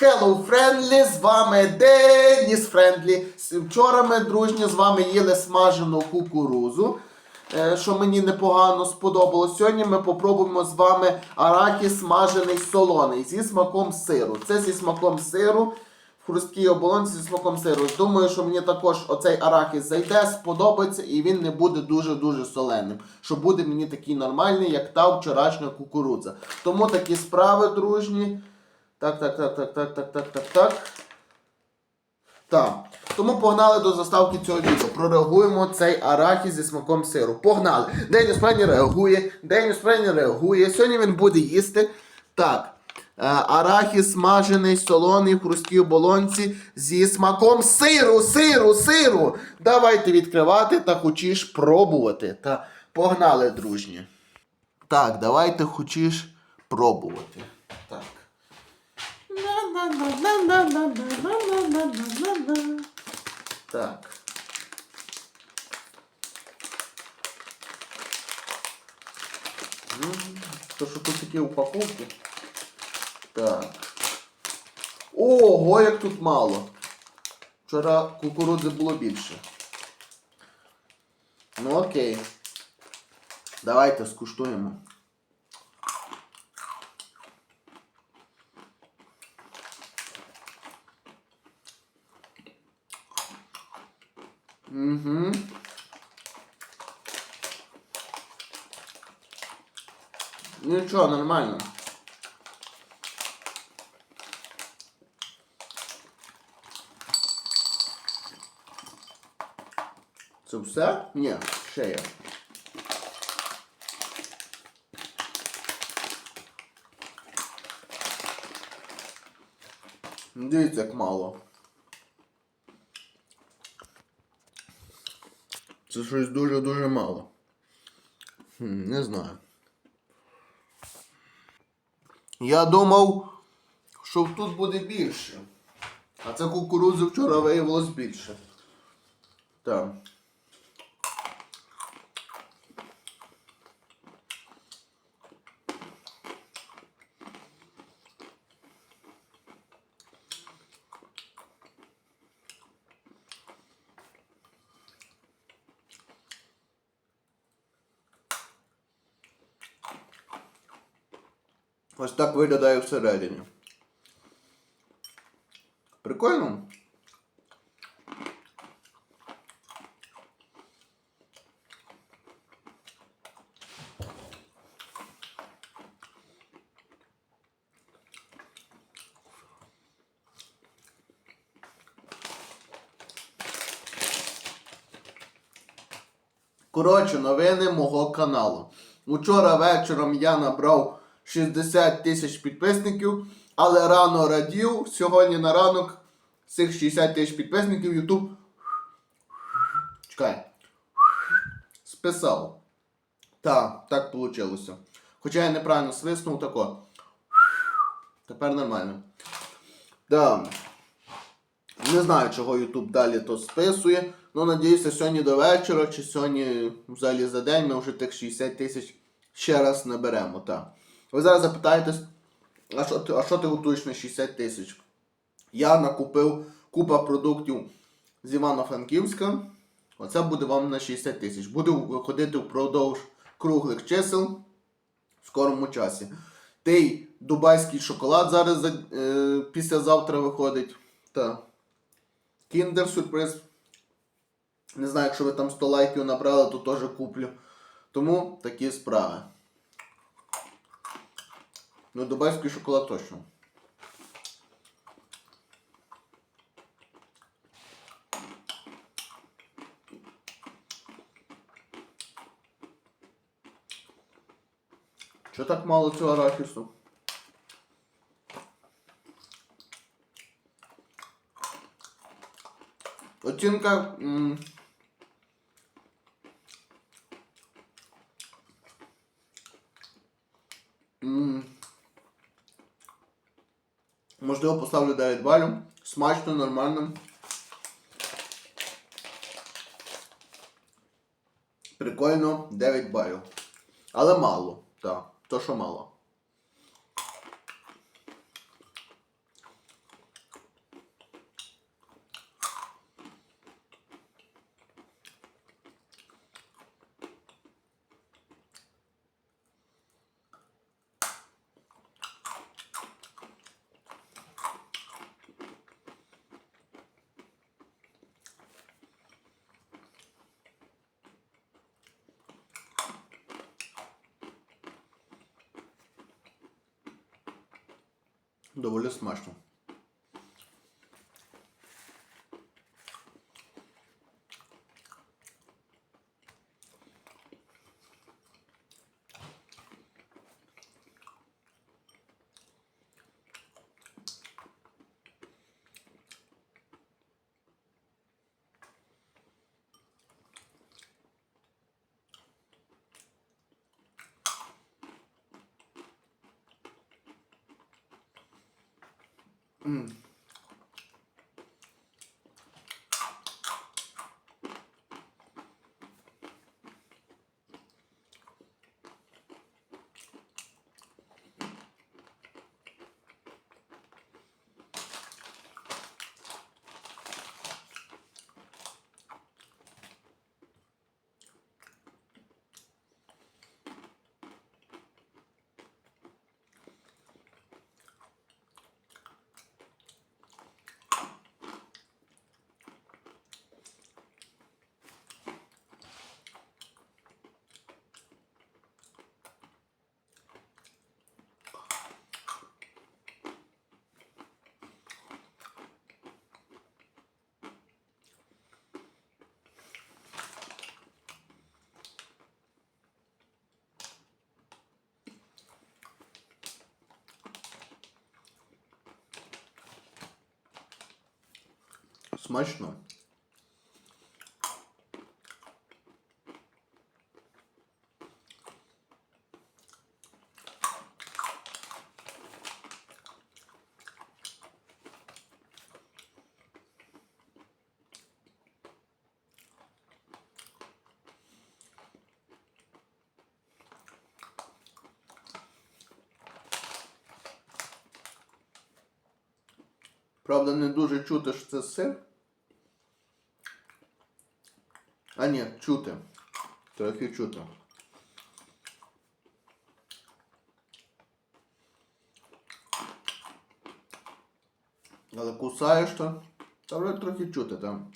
Hello, Friendly, з вами Деніс Френдлі. Вчора ми дружні з вами їли смажену кукурузу, е, що мені непогано сподобалось. Сьогодні ми попробуємо з вами арахіс смажений солоний зі смаком сиру. Це зі смаком сиру. В хрусткій оболонці зі смаком сиру. Думаю, що мені також оцей арахіс зайде, сподобається і він не буде дуже-дуже соленим. Що буде мені такий нормальний, як та вчорашня кукурудза. Тому такі справи дружні. Так, так, так, так, так, так, так, так, так. Так. Тому погнали до заставки цього відео. Прореагуємо цей арахіс зі смаком сиру. Погнали! Деніс Френі реагує. Деніс Френі реагує. Сьогодні він буде їсти. Так. Е, Арахіс смажений, солоний в хрусткій оболонці зі смаком сиру, сиру, сиру. Давайте відкривати та хочеш пробувати. Та погнали, дружні. Так, давайте хочеш пробувати. Так. Так. Ну, то, що тут такі упаковки. Так. Ого, як тут мало. Вчора кукурудзи було більше. Ну окей. Давайте скуштуємо. Угу. Нічого, нормально. Це все? Ні, ще є. Дивіться, як мало. Це щось дуже-дуже мало. Не знаю. Я думав, що тут буде більше. А це кукурудзи вчора виявилось більше. Так. Ось так виглядає всередині. Прикольно? Коротше, новини мого каналу. Учора вечором я набрав 60 тисяч підписників, але рано радів. Сьогодні на ранок цих 60 тисяч підписників YouTube чекай. Списав. Так, так вийшло. Хоча я неправильно свиснув тако. Тепер нормально. Да. Не знаю, чого YouTube далі то списує. Ну, надіюся, сьогодні до вечора чи сьогодні взагалі за день ми вже тих 60 тисяч ще раз наберемо. Так. Ви зараз запитаєтесь, а що ти, а що ти готуєш на 60 тисяч? Я накупив купа продуктів з Івано-Франківська. Оце буде вам на 60 тисяч. Буду виходити впродовж круглих чисел в скорому часі. Той дубайський шоколад зараз е, післязавтра виходить. Та. Кіндер сюрприз. Не знаю, якщо ви там 100 лайків набрали, то теж куплю. Тому такі справи. Ну, дубайський шоколад точно. Чого так мало цього арахісу? Оцінка. м, Можливо, поставлю 9 балів. Смачно, нормально. Прикольно, 9 балів. Але мало, так. То, що мало. Доволі смачно. Mm. Смачно. Правда, не дуже чути, що це сир. А ні, чути. Трохи чути. Але кусаєш то, та вже трохи чути там.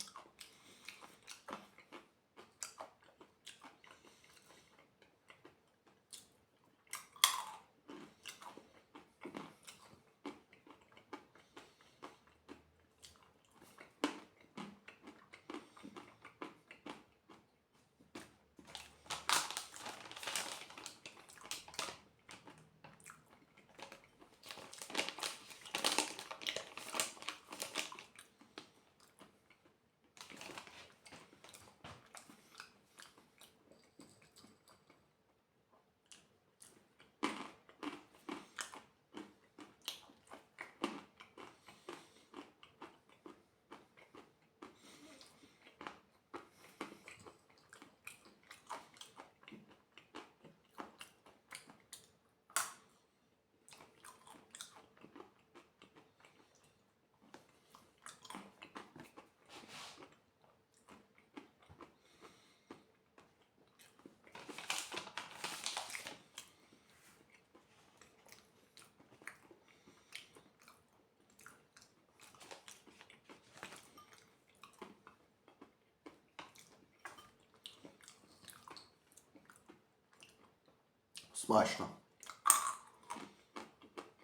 Смачно.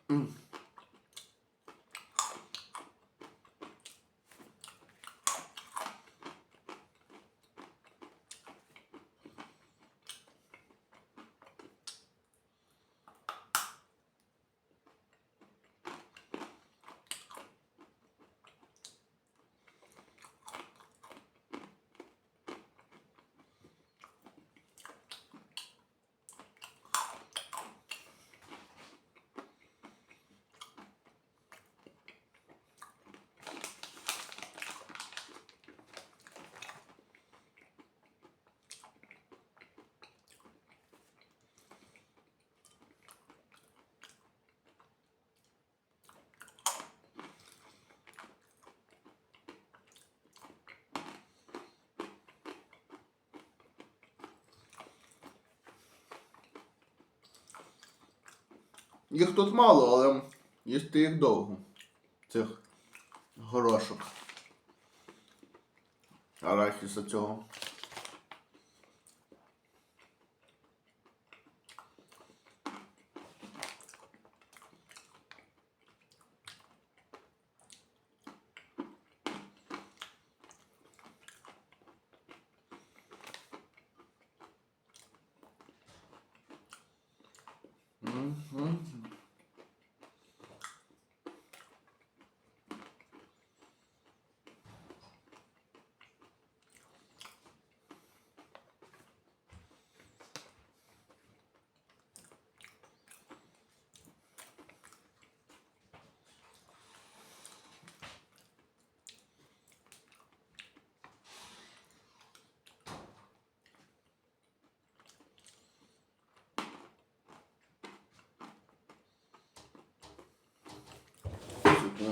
М. Їх тут мало, але їсти їх довго. Цих горошок. Арахіса цього. Mm-hmm.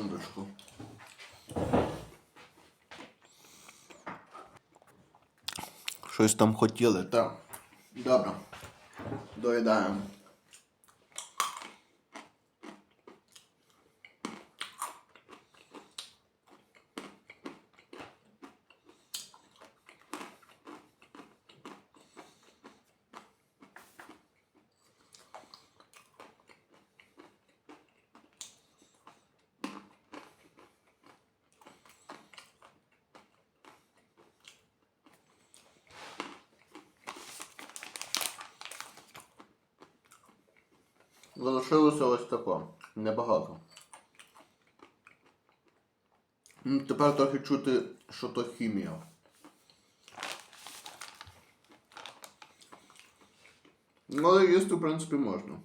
Секундочку. Щось там хотіли, так. Добре. Доїдаємо. Залишилося ось тако. Небагато. Тепер трохи чути, що то хімія. Ну, але їсти, в принципі, можна.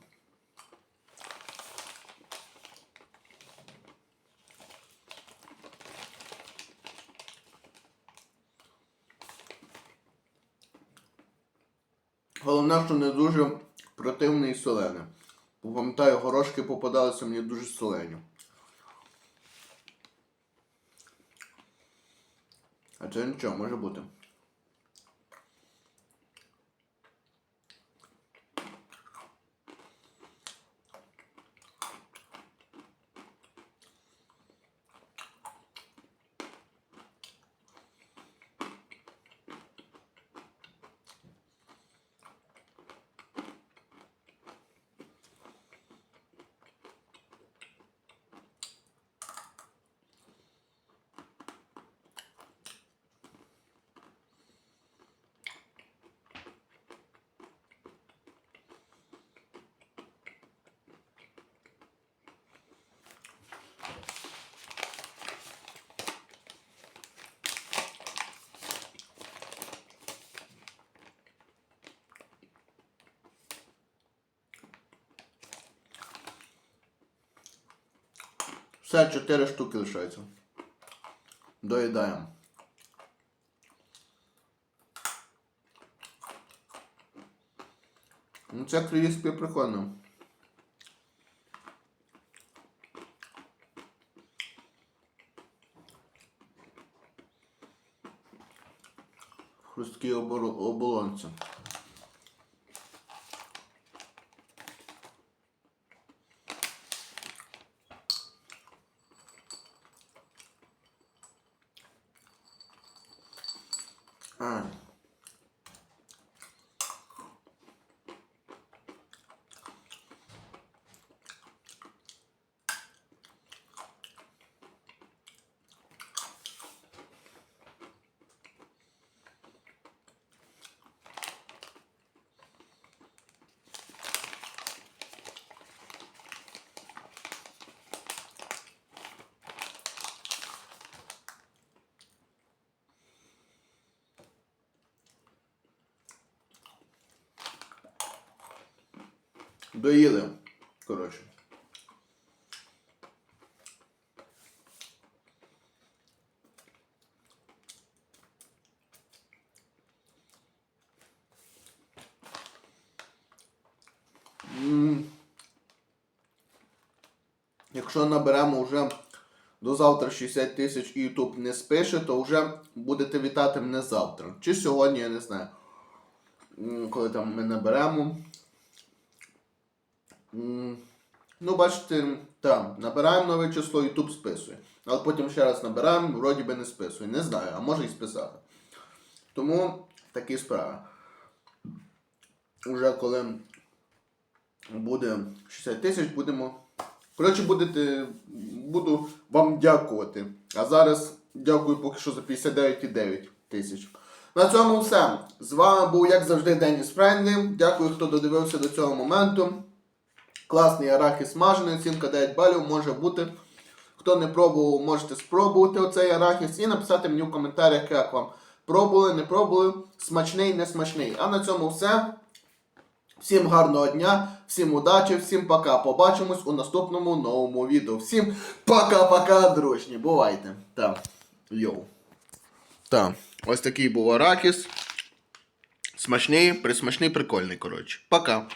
Головне, що не дуже противне і солене. Пам'ятаю, горошки попадалися мені дуже солені. А це нічого, може бути. Все, 4 штуки лишається. Доїдаємо. Ну це кріспі прикольно. Хрусткі оболонці. А. Доїли. Коротше. Якщо наберемо вже до завтра 60 тисяч і YouTube не спише, то вже будете вітати мене завтра. Чи сьогодні, я не знаю. Коли там ми наберемо. Ну, бачите, там, набираємо нове число, YouTube списує. Але потім ще раз набираємо, вроді би не списує. Не знаю, а може і списати. Тому такі справи. Уже коли буде 60 тисяч, будемо. Коротше, будете, буду вам дякувати. А зараз дякую поки що за 59,9 тисяч. На цьому все. З вами був, як завжди, Деніс Френдлі. Дякую, хто додивився до цього моменту. Класний арахіс смажений, оцінка 9 балів може бути. Хто не пробував, можете спробувати оцей арахіс і написати мені в коментарях, як вам. Пробували, не пробували, смачний, не смачний. А на цьому все. Всім гарного дня, всім удачі, всім пока. Побачимось у наступному новому відео. Всім пока-пока, дружні. Бувайте. Так. Йоу. Так. Ось такий був арахіс. Смачний, присмачний, прикольний, коротше. Пока.